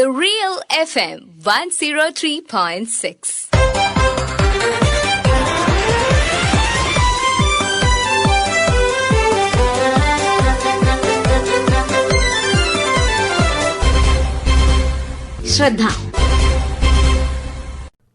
The Real FM 103.6. ശ്രദ്ധ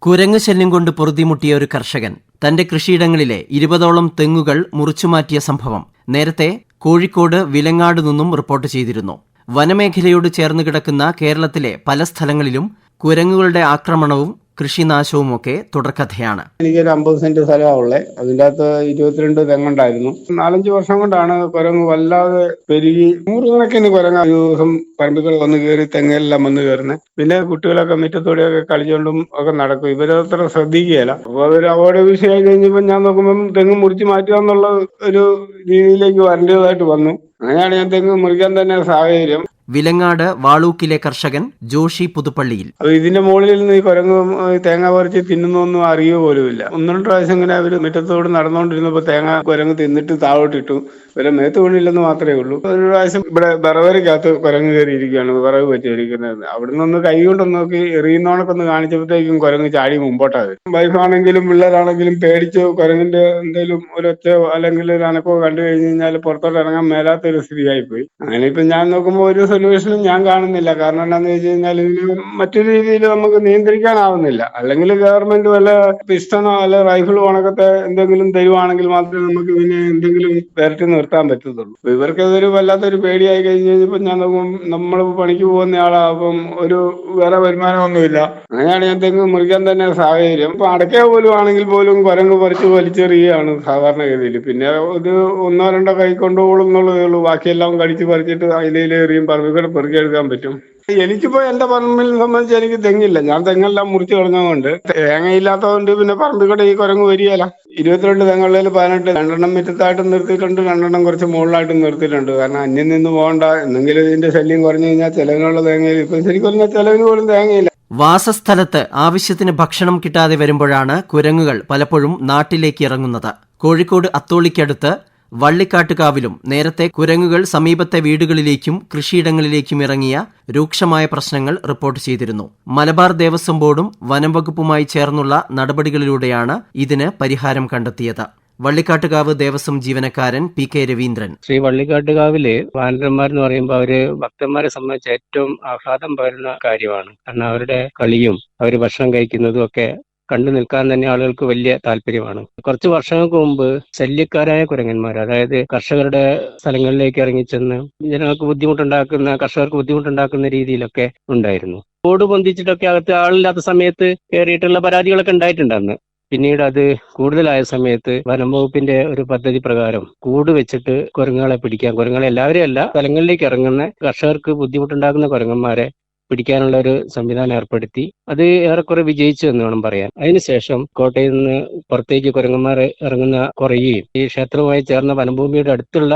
കുരങ്ങ് ശല്യം കൊണ്ട് പൊറുതിമുട്ടിയ ഒരു കർഷകൻ തന്റെ കൃഷിയിടങ്ങളിലെ ഇരുപതോളം തെങ്ങുകൾ മുറിച്ചുമാറ്റിയ സംഭവം നേരത്തെ കോഴിക്കോട് വിലങ്ങാട് നിന്നും റിപ്പോർട്ട് ചെയ്തിരുന്നു വനമേഖലയോട് ചേർന്ന് കിടക്കുന്ന കേരളത്തിലെ പല സ്ഥലങ്ങളിലും കുരങ്ങുകളുടെ ആക്രമണവും കൃഷിനാശവുമൊക്കെ തുടർക്കഥയാണ്. എനിക്കൊരു അമ്പത് സെന്റ് സ്ഥലമാണ് ഉള്ളത് അതിന്റെ അകത്ത് ഇരുപത്തിരണ്ട് തെങ്ങുണ്ടായിരുന്നു. നാലഞ്ച് വർഷം കൊണ്ടാണ് കുരങ്ങ് വല്ലാതെ പെരുകി നൂറുകണക്കിന് കുരങ്ങ് ദിവസം പറമ്പുകൾ വന്ന് കയറി തെങ്ങെല്ലാം വന്ന് കയറുന്നത് പിന്നെ കുട്ടികളൊക്കെ മുറ്റത്തോടെയൊക്കെ കളിച്ചുകൊണ്ടും ഒക്കെ നടക്കും. ഇവരത്ര ശ്രദ്ധിക്കുകയില്ല. അപ്പോൾ അതൊരു അവരുടെ വിഷയമായി കഴിഞ്ഞപ്പോൾ ഞാൻ നോക്കുമ്പം തെങ്ങ് മുറിച്ച് മാറ്റുക എന്നുള്ള ഒരു രീതിയിലേക്ക് വരേണ്ടതായിട്ട് വന്നു. അങ്ങനെയാണ് ഞാൻ തെങ്ങ് മുറിക്കാൻ തന്നെ സാഹചര്യം. വിലങ്ങാട് വാളൂക്കിലെ കർഷകൻ ജോഷി പുതുപ്പള്ളിയിൽ. ഇതിന്റെ മുകളിൽ നിന്ന് ഈ കുരങ്ങ് തേങ്ങ പറിച്ച് തിന്നുന്നൊന്നും അറിയുക പോലുമില്ല. ഒന്ന് രണ്ട് പ്രാവശ്യം ഇങ്ങനെ അവർ മുറ്റത്തോട് നടന്നുകൊണ്ടിരുന്നപ്പോ തേങ്ങ കുരങ്ങ് തിന്നിട്ട് താഴോട്ടിട്ടു ഇവരെ മേത്ത് വീണില്ലെന്ന് മാത്രമേ ഉള്ളൂ. ഒരു പ്രാവശ്യം ഇവിടെ വിറവരക്കകത്ത് കുരങ്ങ് കയറിയിരിക്കുകയാണ്. വിറവ് പറ്റിയിരിക്കുന്നത്. അവിടെ നിന്ന് കൈ കൊണ്ടൊന്ന് നോക്കി എറിയുന്നോണക്കൊന്ന് കാണിച്ചപ്പോഴത്തേക്കും കുരങ്ങ് ചാടി മുമ്പോട്ടാത് വൈഫാണെങ്കിലും പിള്ളേരാണെങ്കിലും പേടിച്ച് കുരങ്ങിന്റെ എന്തെങ്കിലും ഒരൊച്ച അല്ലെങ്കിൽ ഒരു അനക്കോ കണ്ടു കഴിഞ്ഞു കഴിഞ്ഞാൽ പുറത്തോട്ട് ഇറങ്ങാൻ മേലാത്തൊരു സ്ഥിതിയായി പോയി അങ്ങനെ ഇപ്പൊ ഞാൻ നോക്കുമ്പോൾ ഒരു സൊല്യൂഷനും ഞാൻ കാണുന്നില്ല. കാരണം എന്താണെന്ന് വെച്ച് കഴിഞ്ഞാൽ ഇതിന് മറ്റൊരു രീതിയിൽ നമുക്ക് നിയന്ത്രിക്കാനാവുന്നില്ല. അല്ലെങ്കിൽ ഗവൺമെന്റ് വല്ല പിസ്റ്റണോ അല്ലെ റൈഫിൾ ഉണക്കത്തെ എന്തെങ്കിലും തരുവാണെങ്കിൽ മാത്രമേ നമുക്ക് ഇതിനെ എന്തെങ്കിലും വരട്ടി നിർത്താൻ പറ്റത്തുള്ളൂ. ഇവർക്ക് ഇതൊരു വല്ലാത്തൊരു പേടിയായി കഴിഞ്ഞ് കഴിഞ്ഞപ്പോൾ ഞാൻ നോക്കും നമ്മൾ പണിക്ക് പോകുന്ന ആളാ അപ്പം ഒരു വേറെ വരുമാനമൊന്നുമില്ല. അങ്ങനെയാണ് ഞാൻ തെങ്ങ് മുറിക്കാൻ തന്നെ സാഹചര്യം. ഇപ്പൊ അടയ്ക്ക പോലും ആണെങ്കിൽ പോലും കുരങ്ങ് പറിച്ച് വലിച്ചെറിയുകയാണ് സാധാരണഗതിയിൽ. പിന്നെ ഇത് ഒന്നോ രണ്ടോ കൈ കൊണ്ടുപോകും എന്നുള്ളതേ ഉള്ളൂ. ബാക്കിയെല്ലാം കടിച്ച് പറിച്ചിട്ട് അതിലേറിയും പറമ്പിൽ പെറുക്കിയെടുക്കാൻ പറ്റും. എനിക്കിപ്പോ എന്റെ പറമ്പിൽ സംബന്ധിച്ച് എനിക്ക് തെങ്ങില്ല. ഞാൻ തെങ്ങെല്ലാം മുറിച്ച് കളഞ്ഞതുകൊണ്ട് തേങ്ങയില്ലാത്തതുകൊണ്ട് പിന്നെ പറമ്പിൽ കൂടെ ഈ കുരങ്ങ് വരികയില്ല. ഇരുപത്തിരണ്ട് തെങ്ങുകളിൽ പതിനെട്ട് രണ്ടെണ്ണം മുറ്റത്തായിട്ട് നിർത്തിയിട്ടുണ്ട്. രണ്ടെണ്ണം കുറച്ച് മുകളിലായിട്ട് നിർത്തിയിട്ടുണ്ട്. കാരണം അന്യം നിന്ന് പോകണ്ട. എന്തെങ്കിലും ഇതിന്റെ ശല്യം കുറഞ്ഞു കഴിഞ്ഞാൽ ചെലവിനുള്ള തേങ്ങയിൽ ഇപ്പൊ ശരിക്കും പറഞ്ഞാൽ ചെലവിന് പോലും തേങ്ങയില്ല. വാസസ്ഥലത്ത് ആവശ്യത്തിന് ഭക്ഷണം കിട്ടാതെ വരുമ്പോഴാണ് കുരങ്ങുകൾ പലപ്പോഴും നാട്ടിലേക്ക് ഇറങ്ങുന്നത്. കോഴിക്കോട് അത്തോളിക്കടുത്ത് വള്ളിക്കാട്ടുകാവിലും നേരത്തെ കുരങ്ങുകൾ സമീപത്തെ വീടുകളിലേക്കും കൃഷിയിടങ്ങളിലേക്കും ഇറങ്ങിയ രൂക്ഷമായ പ്രശ്നങ്ങൾ റിപ്പോർട്ട് ചെയ്തിരുന്നു. മലബാർ ദേവസ്വം ബോർഡും വനം വകുപ്പുമായി ചേർന്നുള്ള നടപടികളിലൂടെയാണ് ഇതിന് പരിഹാരം കണ്ടെത്തിയത്. വള്ളിക്കാട്ടുകാവ് ദേവസ്വം ജീവനക്കാരൻ പി കെ രവീന്ദ്രൻ. ശ്രീ വള്ളിക്കാട്ടുകാവിൽ വാനരന്മാരെന്ന് പറയുമ്പോൾ അവർ ഭക്തന്മാരെ സംബന്ധിച്ച് ഏറ്റവും ആഹ്ലാദം പകരുന്ന കാര്യമാണ്. കാരണം അവരുടെ കളിയും അവർ ഭക്ഷണം കഴിക്കുന്നതും ഒക്കെ കണ്ടു നിൽക്കാൻ തന്നെ ആളുകൾക്ക് വലിയ താല്പര്യമാണ്. കുറച്ച് വർഷങ്ങൾക്ക് മുമ്പ് ശല്യക്കാരായ കുരങ്ങന്മാർ അതായത് കർഷകരുടെ സ്ഥലങ്ങളിലേക്ക് ഇറങ്ങിച്ചെന്ന് ജനങ്ങൾക്ക് ബുദ്ധിമുട്ടുണ്ടാക്കുന്ന കർഷകർക്ക് ബുദ്ധിമുട്ടുണ്ടാക്കുന്ന രീതിയിലൊക്കെ ഉണ്ടായിരുന്നു. ഓട് പൊന്തിച്ചിട്ടൊക്കെ അകത്ത് ആളില്ലാത്ത സമയത്ത് കയറിയിട്ടുള്ള പരാതികളൊക്കെ ഉണ്ടായിട്ടുണ്ട് അന്ന്. പിന്നീട് അത് കൂടുതലായ സമയത്ത് വനം വകുപ്പിന്റെ ഒരു പദ്ധതി പ്രകാരം കൂട് വെച്ചിട്ട് കുരങ്ങുകളെ പിടിക്കാൻ കുരങ്ങുകളെ എല്ലാവരെയും അല്ല സ്ഥലങ്ങളിലേക്ക് ഇറങ്ങുന്ന കർഷകർക്ക് ബുദ്ധിമുട്ടുണ്ടാക്കുന്ന കുരങ്ങന്മാരെ പിടിക്കാനുള്ള ഒരു സംവിധാനം ഏർപ്പെടുത്തി. അത് ഏറെക്കുറെ വിജയിച്ചു എന്ന് വേണം പറയാൻ. അതിനുശേഷം കോട്ടയിൽ നിന്ന് പുറത്തേക്ക് കുരങ്ങന്മാർ ഇറങ്ങുന്ന കുറയുകയും ഈ ക്ഷേത്രവുമായി ചേർന്ന വനഭൂമിയുടെ അടുത്തുള്ള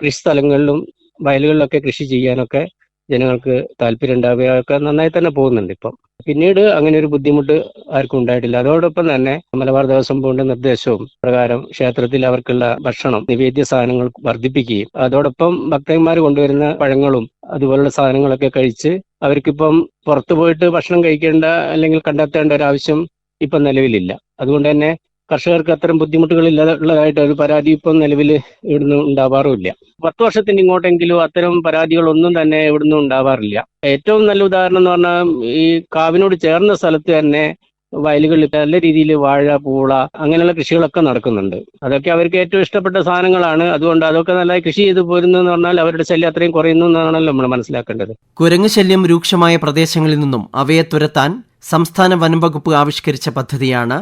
കൃഷി സ്ഥലങ്ങളിലും വയലുകളിലൊക്കെ കൃഷി ചെയ്യാനൊക്കെ ജനങ്ങൾക്ക് താല്പര്യം ഉണ്ടാവുകയൊക്കെ നന്നായി തന്നെ പോകുന്നുണ്ട് ഇപ്പം. പിന്നീട് അങ്ങനെ ഒരു ബുദ്ധിമുട്ട് ആർക്കും ഉണ്ടായിട്ടില്ല. അതോടൊപ്പം തന്നെ മലബാർ ദേവസ്വം ബോർഡിന്റെ നിർദ്ദേശവും പ്രകാരം ക്ഷേത്രത്തിൽ അവർക്കുള്ള ഭക്ഷണം നിവേദ്യ സാധനങ്ങൾ വർദ്ധിപ്പിക്കുകയും അതോടൊപ്പം ഭക്തന്മാർ കൊണ്ടുവരുന്ന പഴങ്ങളും അതുപോലുള്ള സാധനങ്ങളൊക്കെ കഴിച്ച് അവർക്കിപ്പം പുറത്തു പോയിട്ട് ഭക്ഷണം കഴിക്കേണ്ട അല്ലെങ്കിൽ കണ്ടെത്തേണ്ട ഒരു ആവശ്യം ഇപ്പം നിലവിലില്ല. അതുകൊണ്ട് തന്നെ കർഷകർക്ക് അത്തരം ബുദ്ധിമുട്ടുകൾ ഉള്ളതായിട്ട് ഒരു പരാതി ഇപ്പം നിലവിൽ ഇവിടുന്ന് ഉണ്ടാവാറുമില്ല. പത്ത് വർഷത്തിന് ഇങ്ങോട്ടെങ്കിലും അത്തരം പരാതികളൊന്നും തന്നെ ഇവിടുന്ന് ഉണ്ടാവാറില്ല. ഏറ്റവും നല്ല ഉദാഹരണം എന്ന് പറഞ്ഞാൽ ഈ കാവിനോട് ചേർന്ന സ്ഥലത്ത് തന്നെ വയലുകളിൽ നല്ല രീതിയിൽ വാഴ പൂള അങ്ങനെയുള്ള കൃഷികളൊക്കെ നടക്കുന്നുണ്ട്. അതൊക്കെ അവർക്ക് ഏറ്റവും ഇഷ്ടപ്പെട്ട സാധനങ്ങളാണ്. അതുകൊണ്ട് അതൊക്കെ നല്ല കൃഷി ചെയ്തു പോരുന്നു എന്ന് പറഞ്ഞാൽ അവരുടെ ശല്യം അത്രയും കുറയുന്നു എന്നാണല്ലോ നമ്മൾ മനസ്സിലാക്കേണ്ടത്. കുരങ്ങ് ശല്യം രൂക്ഷമായ പ്രദേശങ്ങളിൽ നിന്നും അവയെ തുരത്താൻ സംസ്ഥാന വനം വകുപ്പ് ആവിഷ്കരിച്ച പദ്ധതിയാണ്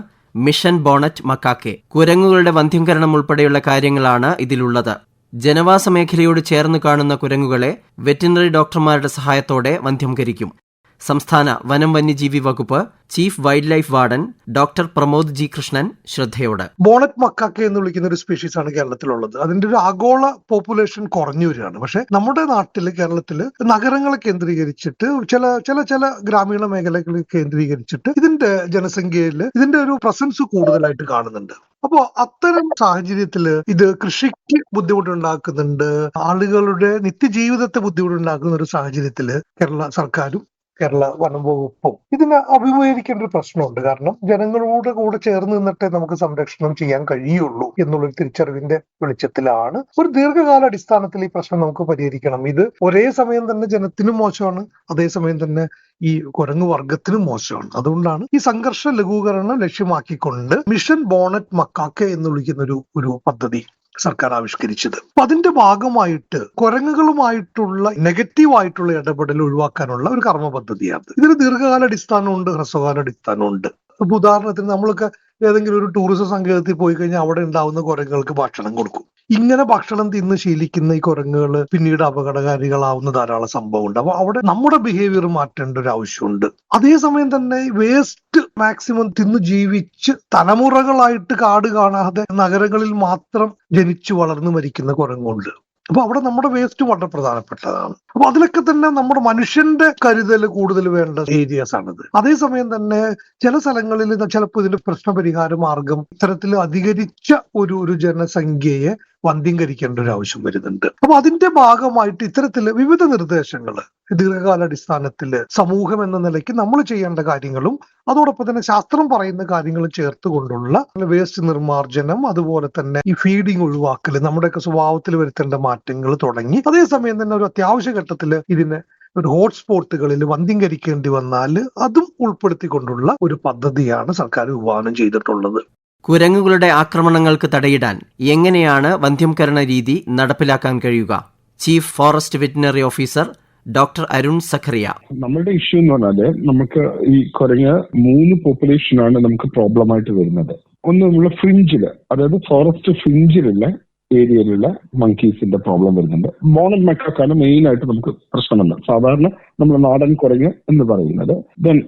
മിഷൻ ബോണറ്റ് മക്കാക്കെ. കുരങ്ങുകളുടെ വന്ധ്യംകരണം ഉൾപ്പെടെയുള്ള കാര്യങ്ങളാണ് ഇതിലുള്ളത്. ജനവാസ മേഖലയോട് ചേർന്ന് കാണുന്ന കുരങ്ങുകളെ വെറ്റിനറി ഡോക്ടർമാരുടെ സഹായത്തോടെ വന്ധ്യംകരിക്കും. സംസ്ഥാന വനം വന്യജീവി വകുപ്പ് chief wildlife warden doctor Pramod G Krishnan ശ്രദ്ധയോട്. Bonnet macaque എന്ന് വിളിക്കുന്ന ഒരു സ്പീഷീസ് ആണ് കേരളത്തിലുള്ളത്. അതിന്റെ ഒരു ആഗോള പോപ്പുലേഷൻ കുറഞ്ഞു വരികയാണ്. പക്ഷെ നമ്മുടെ നാട്ടിൽ കേരളത്തിൽ നഗരങ്ങളെ കേന്ദ്രീകരിച്ചിട്ട് ചില ചില ചില ഗ്രാമീണ മേഖലകളിൽ കേന്ദ്രീകരിച്ചിട്ട് ഇതിന്റെ ജനസംഖ്യയിൽ ഇതിന്റെ ഒരു പ്രസൻസ് കൂടുതലായിട്ട് കാണുന്നുണ്ട്. അപ്പോ അത്തരം സാഹചര്യത്തിൽ ഇത് കൃഷിക്ക് ബുദ്ധിമുട്ടുണ്ടാക്കുന്നുണ്ട്. ആളുകളുടെ നിത്യജീവിതത്തെ ബുദ്ധിമുട്ടുണ്ടാക്കുന്ന ഒരു സാഹചര്യത്തിൽ കേരള സർക്കാരും കേരള വനം വകുപ്പും. ഇതിനെ അഭിമുഖീകരിക്കേണ്ട ഒരു പ്രശ്നമുണ്ട്. കാരണം ജനങ്ങളോട് കൂടെ ചേർന്ന് നിന്നിട്ടേ നമുക്ക് സംരക്ഷണം ചെയ്യാൻ കഴിയുള്ളൂ എന്നുള്ളൊരു തിരിച്ചറിവിന്റെ വെളിച്ചത്തിലാണ്. ഒരു ദീർഘകാല അടിസ്ഥാനത്തിൽ ഈ പ്രശ്നം നമുക്ക് പരിഹരിക്കണം. ഇത് ഒരേ സമയം തന്നെ ജനത്തിനും മോശമാണ് അതേസമയം തന്നെ ഈ കുരങ്ങ് വർഗത്തിനും മോശമാണ്. അതുകൊണ്ടാണ് ഈ സംഘർഷ ലഘൂകരണം ലക്ഷ്യമാക്കിക്കൊണ്ട് മിഷൻ ബോണറ്റ് മക്കാക്കെ എന്ന് വിളിക്കുന്ന ഒരു ഒരു പദ്ധതി സർക്കാർ ആവിഷ്കരിച്ചത്. അപ്പൊ അതിന്റെ ഭാഗമായിട്ട് കുരങ്ങുകളുമായിട്ടുള്ള നെഗറ്റീവ് ആയിട്ടുള്ള ഇടപെടൽ ഒഴിവാക്കാനുള്ള ഒരു കർമ്മ പദ്ധതിയാണ് ഇതിന് ദീർഘകാല അടിസ്ഥാനമുണ്ട് ഹ്രസ്വകാല അടിസ്ഥാനമുണ്ട് ഇപ്പൊ ഉദാഹരണത്തിന് നമ്മളൊക്കെ ഏതെങ്കിലും ഒരു ടൂറിസം സങ്കേതത്തിൽ പോയി കഴിഞ്ഞാൽ അവിടെ ഉണ്ടാവുന്ന കുരങ്ങുകൾക്ക് ഭക്ഷണം കൊടുക്കും. ഇങ്ങനെ ഭക്ഷണം തിന്ന് ശീലിക്കുന്ന ഈ കുരങ്ങുകൾ പിന്നീട് അപകടകാരികളാവുന്ന ധാരാളം സംഭവമുണ്ട്. അപ്പൊ അവിടെ നമ്മുടെ ബിഹേവിയർ മാറ്റേണ്ട ഒരു ആവശ്യമുണ്ട്. അതേസമയം തന്നെ വേസ്റ്റ് മാക്സിമം തിന്ന് ജീവിച്ച് തലമുറകളായിട്ട് കാട് കാണാതെ നഗരങ്ങളിൽ മാത്രം ജനിച്ചു വളർന്നു മരിക്കുന്ന കുരങ്ങുണ്ട്. അപ്പൊ അവിടെ നമ്മുടെ വേസ്റ്റ് വളരെ പ്രധാനപ്പെട്ടതാണ്. അപ്പൊ അതിലൊക്കെ തന്നെ നമ്മുടെ മനുഷ്യന്റെ കരുതൽ കൂടുതൽ വേണ്ട ഏരിയാസ് ആണിത്. അതേസമയം തന്നെ ചില സ്ഥലങ്ങളിൽ ചിലപ്പോൾ ഇതിന്റെ പ്രശ്നപരിഹാര മാർഗം ഇത്തരത്തിൽ അധികരിച്ച ഒരു ഒരു ജനസംഖ്യയെ വന്ധ്യംകരിക്കേണ്ട ഒരു ആവശ്യം വരുന്നുണ്ട്. അപ്പൊ അതിന്റെ ഭാഗമായിട്ട് ഇത്തരത്തിൽ വിവിധ നിർദ്ദേശങ്ങൾ ദീർഘകാലാടിസ്ഥാനത്തിൽ സമൂഹം എന്ന നിലയ്ക്ക് നമ്മൾ ചെയ്യേണ്ട കാര്യങ്ങളും അതോടൊപ്പം തന്നെ ശാസ്ത്രം പറയുന്ന കാര്യങ്ങളും ചേർത്തുകൊണ്ടുള്ള വേസ്റ്റ് നിർമ്മാർജനം അതുപോലെ തന്നെ ഈ ഫീഡിങ് ഒഴിവാക്കൽ നമ്മുടെയൊക്കെ സ്വഭാവത്തിൽ വരുത്തേണ്ട മാറ്റങ്ങൾ തുടങ്ങി. അതേസമയം തന്നെ ഒരു അത്യാവശ്യ ഘട്ടത്തിൽ ഇതിനെ ഒരു ഹോട്ട്സ്പോട്ടുകളിൽ വന്ധീകരിക്കേണ്ടി വന്നാൽ അതും ഉൾപ്പെടുത്തിക്കൊണ്ടുള്ള ഒരു പദ്ധതിയാണ് സർക്കാർ വിഭാവനം ചെയ്തിട്ടുള്ളത്. കുരങ്ങുകളുടെ ആക്രമണങ്ങൾക്ക് തടയിടാൻ എങ്ങനെയാണ് വന്ധ്യംകരണ രീതി നടപ്പിലാക്കാൻ കഴിയുക? Chief forest veterinary officer doctor Arun Zacharia. നമ്മളുടെ ഇഷ്യൂ എന്ന് പറഞ്ഞാൽ നമുക്ക് ഈ കുരങ്ങ് മൂന്ന് പോപ്പുലേഷനാണ് നമുക്ക് പ്രോബ്ലം ആയിട്ട് വരുന്നത്. ഒന്ന് നമ്മൾ ഫ്രിഞ്ചിൽ അതായത് ഫോറസ്റ്റ് ഫ്രിഞ്ചിലുള്ള ഏരിയയിലുള്ള മങ്കീസിന്റെ പ്രോബ്ലം വരുന്നുണ്ട്. ബോണൽ മെക്കാക്കാണ് മെയിൻ ആയിട്ട് നമുക്ക് പ്രശ്നമുണ്ട് സാധാരണ നമ്മൾ നാടൻ കുരങ്ങ് എന്ന് പറയുന്നത്. ദെൻ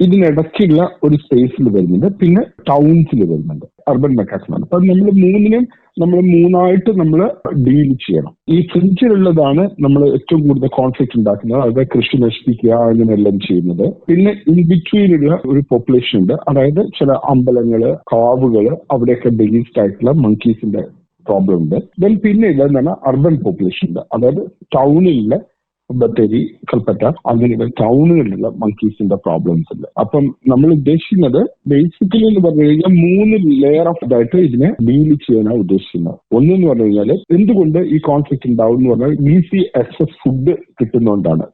ഇതിനിടയ്ക്കുള്ള ഒരു സ്പേസിൽ വരുന്നുണ്ട്. പിന്നെ ടൗൺസിൽ വരുന്നുണ്ട്. അർബൻ മെക്കാക്സ് അപ്പൊ നമ്മൾ മൂന്നിനും നമ്മൾ മൂന്നായിട്ട് നമ്മൾ ഡീൽ ചെയ്യണം. ഈ ഫ്രിഞ്ചിലുള്ളതാണ് നമ്മൾ ഏറ്റവും കൂടുതൽ കോൺഫ്ലിക്ട് ഉണ്ടാക്കുന്നത്. അതായത് കൃഷി നശിപ്പിക്കുക അങ്ങനെയെല്ലാം ചെയ്യുന്നത്. പിന്നെ ഇൻ ബിറ്റ്വീനുള്ള ഒരു പോപ്പുലേഷൻ ഉണ്ട്. അതായത് ചില അമ്പലങ്ങൾ കാവുകൾ അവിടെയൊക്കെ ബേസ്ഡ് ആയിട്ടുള്ള മങ്കീസിന്റെ പ്രോബ്ലം ഉണ്ട്. ദെൻ പിന്നെ ഇല്ലെന്ന് പറഞ്ഞാൽ അർബൻ പോപ്പുലേഷൻ ഉണ്ട്. അതായത് ടൗണിലെ ബത്തേരി കൽപ്പറ്റ അങ്ങനെയുള്ള ടൗണുകളിലുള്ള മങ്കീസിന്റെ പ്രോബ്ലംസ് ഉണ്ട്. അപ്പം നമ്മൾ ഉദ്ദേശിക്കുന്നത് ബേസിക്കലി എന്ന് പറഞ്ഞു കഴിഞ്ഞാൽ മൂന്ന് ലെയർ ഓഫ് ഇതായിട്ട് ഇതിനെ ഡീൽ ചെയ്യാനാണ് ഉദ്ദേശിക്കുന്നത്. ഒന്ന് എന്ന് പറഞ്ഞു കഴിഞ്ഞാൽ എന്തുകൊണ്ട് ഈ കോൺഫ്ലിക്ട് ഉണ്ടാവും എന്ന് പറഞ്ഞാൽ ഈസി ആക്സസ് ഫുഡ് കിട്ടുന്നതുകൊണ്ടാണ്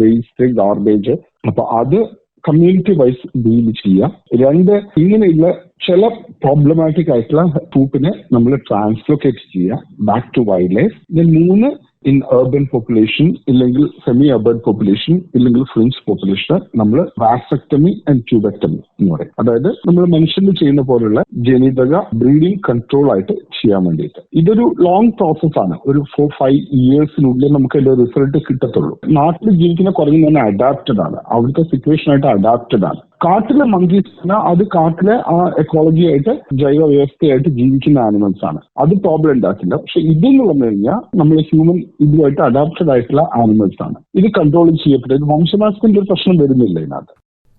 വേസ്റ്റ് ഗാർബേജ് അപ്പൊ അത് കമ്മ്യൂണിറ്റി വൈസ് ഡീൽ ചെയ്യാം. രണ്ട് ഇങ്ങനെയുള്ള ചില പ്രോബ്ലമാറ്റിക് ആയിട്ടുള്ള ഫൂപ്പിനെ നമ്മൾ ട്രാൻസ്ലൊക്കേറ്റ് ചെയ്യുക ബാക്ക് ടു വൈൽഡ് ലൈഫ് മൂന്ന് ഇൻ അർബൻ പോപ്പുലേഷൻ ഇല്ലെങ്കിൽ സെമി അർബൻ പോപ്പുലേഷൻ ഇല്ലെങ്കിൽ ഫ്രിഞ്ച് പോപ്പുലേഷൻ നമ്മൾ വാസക്ടമി ആൻഡ് ട്യൂബക്ടമി എന്ന് പറയും. അതായത് നമ്മൾ മനുഷ്യന് ചെയ്യുന്ന പോലുള്ള ജനിതക ബ്രീഡിംഗ് കൺട്രോൾ ആയിട്ട് ചെയ്യാൻ വേണ്ടിയിട്ട്. ഇതൊരു ലോങ് പ്രോസസ് ആണ്. ഒരു ഫോർ ഫൈവ് ഇയേഴ്സിനുള്ളിൽ നമുക്ക് അതിന്റെ റിസൾട്ട് കിട്ടത്തുള്ളൂ. നാട്ടിൽ ജീവിക്കുന്ന കുറഞ്ഞ തന്നെ അഡാപ്റ്റഡ് ആണ്. അവിടുത്തെ സിറ്റുവേഷനായിട്ട് അഡാപ്റ്റഡ് ആണ്. കാട്ടിലെ മങ്കീസ് അത് കാട്ടിലെ ആ എക്കോളജി ആയിട്ട് ജൈവ വ്യവസ്ഥയായിട്ട് ജീവിക്കുന്ന ആനിമൽസ് ആണ്. അത് പ്രോബ്ലം ഉണ്ടാക്കില്ല. പക്ഷെ ഇതെന്ന് പറഞ്ഞു കഴിഞ്ഞാൽ നമ്മൾ ഹ്യൂമൻ ഇതുമായിട്ട് അഡാപ്റ്റഡ് ആയിട്ടുള്ള ആനിമൽസ് ആണ്. ഇത് കൺട്രോൾ ചെയ്യപ്പെട്ടത് വംശനാശത്തിന്റെ ഒരു പ്രശ്നം വരുന്നില്ല ഇതിനകത്ത്.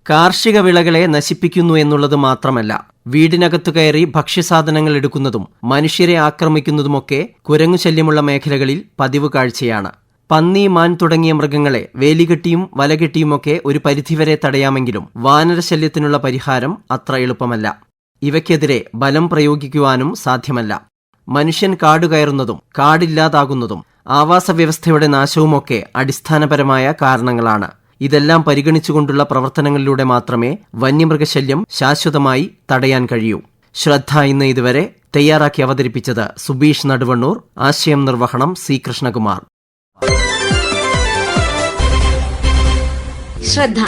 കാർഷിക വിളകളെ നശിപ്പിക്കുന്നു എന്നുള്ളത് മാത്രമല്ല വീടിനകത്തു കയറി ഭക്ഷ്യസാധനങ്ങൾ എടുക്കുന്നതും മനുഷ്യരെ ആക്രമിക്കുന്നതുമൊക്കെ കുരങ്ങു ശല്യമുള്ള മേഖലകളിൽ പതിവ് കാഴ്ചയാണ്. പന്നി മാൻ തുടങ്ങിയ മൃഗങ്ങളെ വേലികെട്ടിയും വലകെട്ടിയുമൊക്കെ ഒരു പരിധിവരെ തടയാമെങ്കിലും വാനരശല്യത്തിനുള്ള പരിഹാരം അത്ര എളുപ്പമല്ല. ഇവയ്ക്കെതിരെ ബലം പ്രയോഗിക്കുവാനും സാധ്യമല്ല. മനുഷ്യൻ കാടുകയറുന്നതും കാടില്ലാതാകുന്നതും ആവാസ വ്യവസ്ഥയുടെ നാശവുമൊക്കെ അടിസ്ഥാനപരമായ കാരണങ്ങളാണ്. ഇതെല്ലാം പരിഗണിച്ചുകൊണ്ടുള്ള പ്രവർത്തനങ്ങളിലൂടെ മാത്രമേ വന്യമൃഗശല്യം ശാശ്വതമായി തടയാൻ കഴിയൂ. ശ്രദ്ധ ഇന്ന് ഇതുവരെ തയ്യാറാക്കി അവതരിപ്പിച്ചത് സുബീഷ് നടുവണ്ണൂർ ആശയം നിർവഹണം സി കൃഷ്ണകുമാർ. ശ്രദ്ധ.